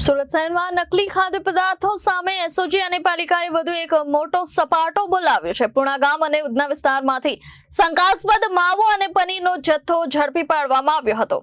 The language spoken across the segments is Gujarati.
સુરત શહેરમાં નકલી ખાદ્ય પદાર્થો સામે એસઓજી અને પાલિકાએ વધુ એક મોટો સપાટો બોલાવ્યો છે. પૂણા ગામ અને ઉધના વિસ્તારમાંથી શંકાસ્પદ માવો અને પનીરનો જથ્થો ઝડપી પાડવામાં આવ્યો હતો.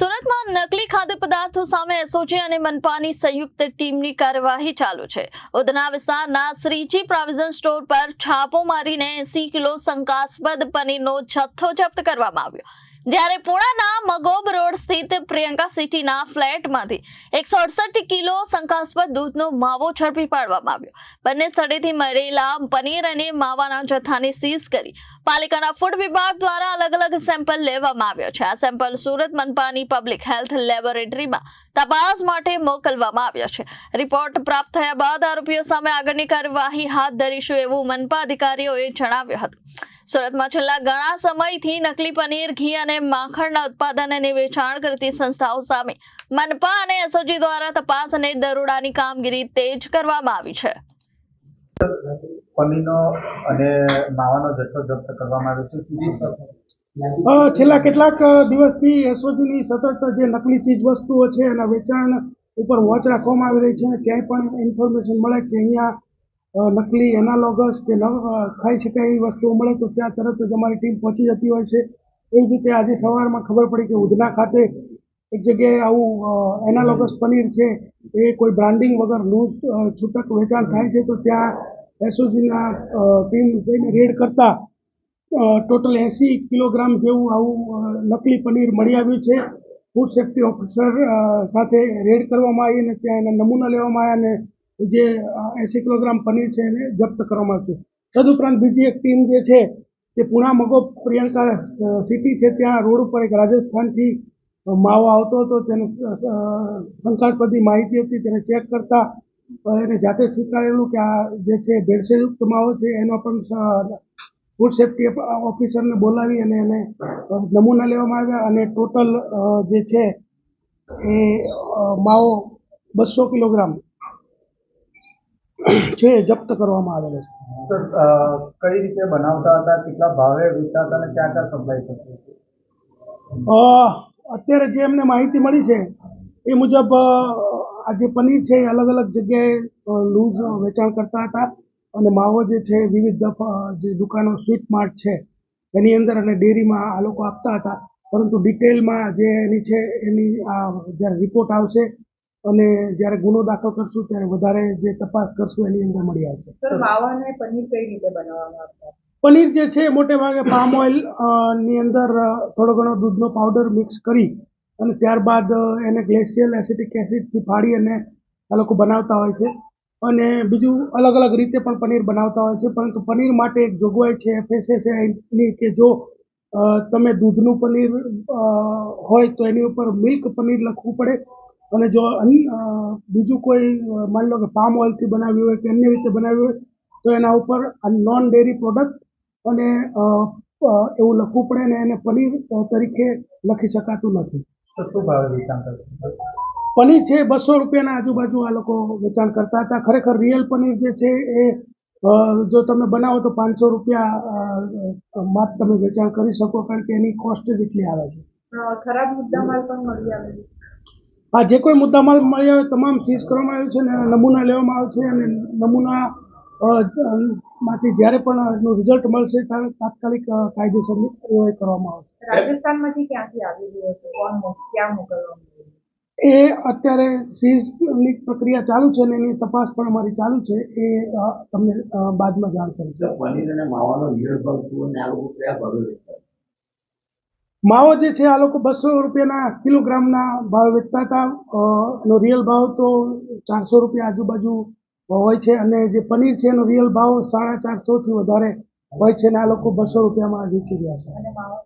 સુરતમાં નકલી ખાદ્ય પદાર્થો સામે એસઓજી અને મનપાની સંયુક્ત ટીમની કાર્યવાહી ચાલુ છે. ઉધના વિસ્તારના શ્રીજી પ્રોવિઝન સ્ટોર પર છાપો મારીને એસી કિલો શંકાસ્પદ પનીરનો જથ્થો જપ્ત કરવામાં આવ્યો. જ્યારે પુણાના મગોબ રોડ સ્થિત પ્રિયંકા સિટીના ફ્લેટમાંથી એકસો અડસઠ કિલો શંકાસ્પદ દૂધનો માવો ઝડપી પાડવામાં આવ્યો. બંને સ્થળેથી મળેલા પનીર અને માવાના જથ્થાને સીઝ કરી પાલિકાના ફૂડ વિભાગ દ્વારા અલગ અલગ સેમ્પલ લેવામાં આવ્યો છે. આ સેમ્પલ સુરત મનપાની પબ્લિક હેલ્થ લેબોરેટરીમાં તપાસ માટે મોકલવામાં આવ્યો છે. રિપોર્ટ પ્રાપ્ત થયા બાદ આરોપીઓ સામે આગળની કાર્યવાહી હાથ ધરીશું એવું મનપા અધિકારીઓએ જણાવ્યું હતું. સુરતમાં છેલ્લા ઘણા સમયથી નકલી પનીર ઘી અને માખણના ઉત્પાદન અને વેચાણ કરતી સંસ્થાઓ સામે મનપા અને એસઓજી દ્વારા તપાસ અને દરોડાની કામગીરી તેજ કરવામાં આવી છે. પનીરનો અને માવાનો જથ્થો જપ્ત કરવામાં આવ્યો છે. છેલ્લા કેટલાક દિવસથી એસઓજીની સતત જે નકલી ચીજ વસ્તુઓ છે એના વેચાણ ઉપર વોચ રાખવામાં આવી રહી છે અને ક્યાંય પણ ઇન્ફોર્મેશન મળે કે અહીંયા નકલી એનાલોગસ કે ન ખાઈ શકાય એવી વસ્તુઓ મળે તો ત્યાં તરત જ અમારી ટીમ પહોંચી જતી હોય છે. એ જ રીતે આજે સવારમાં ખબર પડી કે ઉધના ખાતે એક જગ્યાએ આવું એનાલોગસ પનીર છે. એ કોઈ બ્રાન્ડિંગ વગર લૂઝ છૂટક વેચાણ થાય છે તો ત્યાં એસઓજીના ટીમ જઈને રેડ કરતા ટોટલ એંસી કિલોગ્રામ જેવું આવું નકલી પનીર મળી આવ્યું છે. ફૂડ સેફ્ટી ઓફિસર સાથે રેડ કરવામાં આવી અને ત્યાં એના નમૂના લેવામાં આવ્યા અને જે એંસી કિલોગ્રામ પનીર છે એને જપ્ત કરવામાં આવ્યું તદુપરાંત બીજી એક ટીમ જે છે તે પુણા મગો પ્રિયંકા સિટી છે, ત્યાં રોડ ઉપર એક રાજસ્થાનથી માવો આવતો હતો. તેને સ- માહિતી હતી. તેને ચેક કરતા એને જાતે સ્વીકારેલું કે આ જે છે, ભેળસેળયુક્ત માવો છે, એનો પણ ફૂડ સેફ્ટી ઓફિસરને બોલાવી અને એને નમૂના લેવામાં આવ્યા અને ટોટલ જે છે, એ માવો બસો કિલોગ્રામ છે જપ્ત કરવામાં આવેલો છે. કઈ રીતે બનાવતા હતા કેટલા ભાવે વેચતા હતા અને ક્યાં ક્યાં સપ્લાય થતું અત્યારે જે એમને માહિતી મળી છે એ મુજબ આ જે પનીર છે એ અલગ અલગ જગ્યાએ લૂઝ વેચાણ કરતા હતા અને માવો જે છે વિવિધ જે દુકાનો સ્વીટ માર્ટ છે એની અંદર અને ડેરીમાં આ લોકો આપતા હતા. પરંતુ ડિટેલમાં જે એની છે એની આ જ્યારે રિપોર્ટ આવશે અને જ્યારે ગુનો દાખલ કરશું ત્યારે વધારે જે તપાસ કરશું એની અંદર મળી આવશે. પનીર કઈ રીતે બનાવવામાં પનીર જે છે મોટે ભાગે પામ ઓઇલની અંદર થોડો ઘણો દૂધનો પાવડર મિક્સ કરી અને ત્યારબાદ એને ગ્લેશિયલ એસિટિક એસિડથી ફાડી અને આ લોકો બનાવતા હોય છે. અને બીજું અલગ અલગ રીતે પણ પનીર બનાવતા હોય છે. પરંતુ પનીર માટે એક જોગવાઈ છે એફએસએસઆઈની કે જો તમે દૂધનું પનીર હોય તો એની ઉપર મિલ્ક પનીર લખવું પડે. અને જો બીજું કોઈ માની લો કે પામ ઓઇલથી બનાવ્યું હોય કે અન્ય રીતે બનાવ્યું હોય તો એના ઉપર નોન ડેરી પ્રોડક્ટ અને એવું લખવું પડે ને એને પનીર તરીકે લખી શકાતું નથી. તો શું ભાવે વેચાણ કરતું? હતું પનીર છે બસો રૂપિયાના આજુબાજુ આ લોકો વેચાણ કરતા હતા. ખરેખર રિયલ પનીર જે છે એ અ, જો તમે બનાવો તો પાંચસો રૂપિયા માં તમે વેચાણ કરી શકો કારણ કે એની કોસ્ટ જ એટલી આવે છે. ખરાબ મુદ્દામાલ પણ મળી આવેલું આ જે કોઈ મુદ્દામાલ મળ્યા હોય તમામ સીઝ કરવામાં આવ્યું છે અને નમૂના લેવામાં આવશે અને નમૂના માંથી જ્યારે પણ એનું રિઝલ્ટ મળશે ત્યારે તાત્કાલિક કાયદેસરની કાર્યવાહી કરવામાં આવશે. રાજસ્થાનમાંથી ક્યાંથી આવેલું હતું કોણ ક્યાં મોકલવામાં એ અત્યારે સીઝની પ્રક્રિયા ચાલુ છે અને એની તપાસ પણ અમારી ચાલુ છે. એ તમને બાદમાં જાણ કરીશ. પનીર અને માવાનો ભાવ શું અને આ લોકો કયા ભાવે વેચતા માવો જે છે આ લોકો બસો રૂપિયાના કિલોગ્રામના ભાવ વેચતા હતા. એનો રિયલ ભાવ તો ચારસો રૂપિયા આજુબાજુ હોય છે અને જે પનીર છે એનો રિયલ ભાવ સાડા ચારસોથી વધારે હોય છે અને આ લોકો બસો રૂપિયામાં વેચી રહ્યા છે. અને માવા?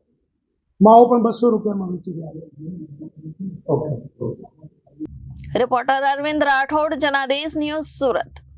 માવો પણ બસો રૂપિયામાં વેચી રહ્યા છે. Okay. Reporter Arvind Rathod Janadesh news Surat.